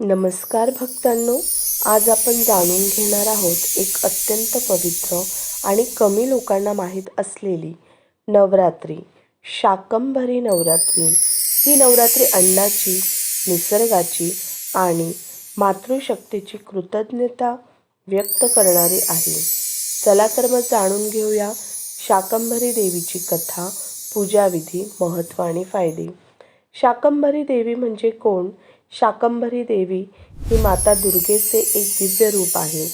नमस्कार भक्तांनो आज आपण जाणून घेणार आहोत एक अत्यंत पवित्र आणि कमी लोकांना माहीत असलेली नवरात्री शाकंभरी नवरात्री. ही नवरात्री अन्नाची निसर्गाची आणि मातृशक्तीची कृतज्ञता व्यक्त करणारी आहे. चला तर मग जाणून घेऊया शाकंभरी देवीची कथा पूजाविधी महत्त्व आणि फायदे. शाकंभरी देवी म्हणजे कोण? शाकंभरी देवी ही माता दुर्गेचे एक दिव्य रूप आहे.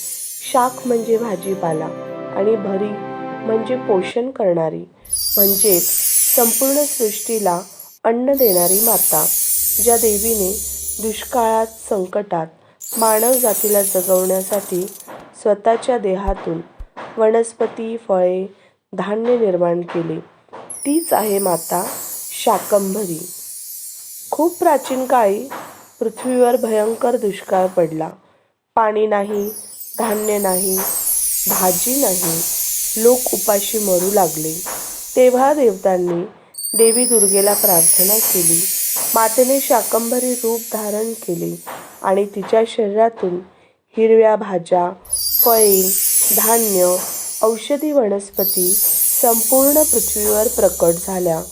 शाक म्हणजे भाजीपाला आणि भरी म्हणजे पोषण करणारी म्हणजेच संपूर्ण सृष्टीला अन्न देणारी माता ज्या देवीने दुष्काळात संकटात मानव जातीला जगवण्यासाठी स्वतःच्या देहातून वनस्पती फळे धान्य निर्माण केले. तीच आहे माता शाकंभरी. खूप प्राचीन काळी पृथ्वीवर भयंकर दुष्काळ पडला. पाणी नाही धान्य नाही भाजी नाही. लोक उपाशी मरू लागले. तेव्हा देवतांनी देवी दुर्गेला प्रार्थना केली. मातेने शाकंभरी रूप धारण केले आणि तिच्या शरीरातून हिरव्या भाज्या फळे धान्य औषधी वनस्पती संपूर्ण पृथ्वीवर प्रकट झाल्या.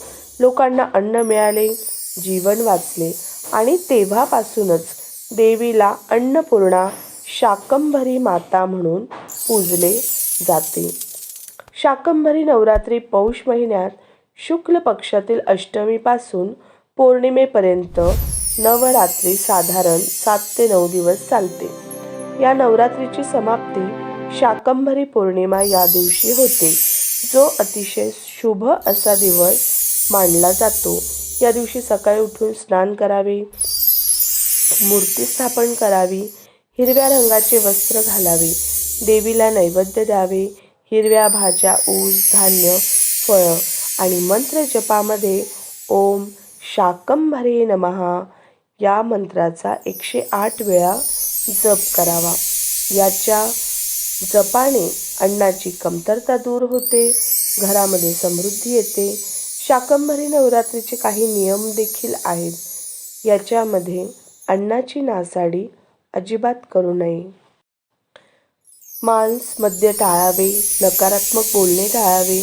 लोकांना अन्न मिळाले जीवन वाचले आणि तेव्हापासूनच देवीला अन्नपूर्णा शाकंभरी माता म्हणून पूजले जाते. शाकंभरी नवरात्री पौष महिन्यात शुक्ल पक्षातील अष्टमीपासून पौर्णिमेपर्यंत नवरात्री साधारण सात ते नऊ दिवस चालते. या नवरात्रीची समाप्ती शाकंभरी पौर्णिमा या दिवशी होते जो अतिशय शुभ असा दिवस मानला जातो. या दिवशी सकाळी उठून स्नान करावे मूर्ती स्थापन करावी हिरव्या रंगाचे वस्त्र घालावे देवीला नैवेद्य द्यावे हिरव्या भाज्या ऊस धान्य फळं आणि मंत्र जपामध्ये ओम शाकंभरे नमहा या मंत्राचा एकशे आठ वेळा जप करावा. याच्या जपाने अन्नाची कमतरता दूर होते घरामध्ये समृद्धी येते शाकंभरी नवरात्रीचे काही नियम देखील आहेत. याच्यामध्ये अन्नाची नासाडी अजिबात करू नये. मांस मद्य टाळावे नकारात्मक बोलणे टाळावे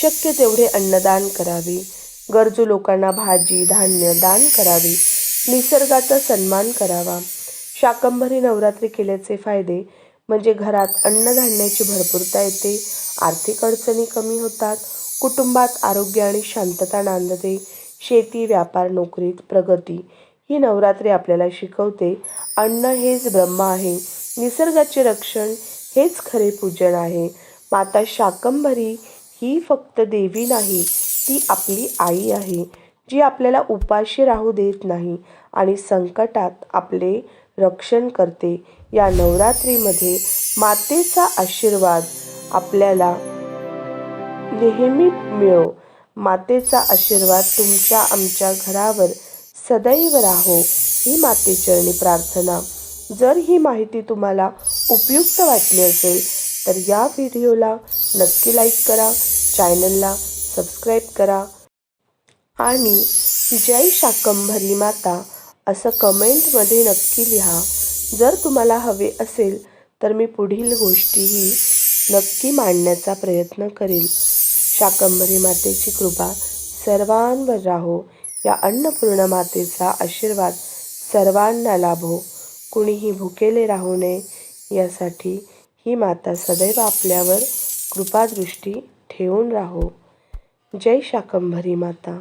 शक्य तेवढे अन्नदान करावे गरजू लोकांना भाजी धान्य दान करावे निसर्गाचा सन्मान करावा. शाकंभरी नवरात्री केल्याचे फायदे म्हणजे घरात अन्नधान्याची भरपूरता येते आर्थिक अडचणी कमी होतात कुटुंबात आरोग्य आणि शांतता नांदते. शेती व्यापार नोकरीत प्रगती ही नवरात्री आपल्याला शिकवते. अन्न हेच ब्रह्म आहे. निसर्गाचे रक्षण हेच खरे पूजन आहे. माता शाकंभरी ही फक्त देवी नाही ती आपली आई आहे जी आपल्याला उपाशी राहू देत नाही आणि संकटात आपले रक्षण करते. या नवरात्रीमध्ये मातेचा आशीर्वाद आपल्याला नेहमी मिळो. मातेचा आशीर्वाद तुमच्या आमच्या घरावर सदैव राहो ही मातेचरणी प्रार्थना. जर ही माहिती तुम्हाला उपयुक्त वाटली असेल तर या व्हिडिओला नक्की लाईक करा चॅनलला सबस्क्राईब करा. आणि जय शाकंभरी माता असं कमेंटमध्ये नक्की लिहा. जर तुम्हाला हवे असेल तर मी पुढील गोष्टीही नक्की मांडण्याचा प्रयत्न करेल. शाकंभरी मातेची कृपा सर्वांवर राहो. या अन्नपूर्ण मातेचा आशीर्वाद सर्वांना लाभो. कुणीही भुकेले राहू नये. यासाठी ही माता सदैव आपल्यावर कृपादृष्टी ठेवून राहो. जय शाकंभरी माता.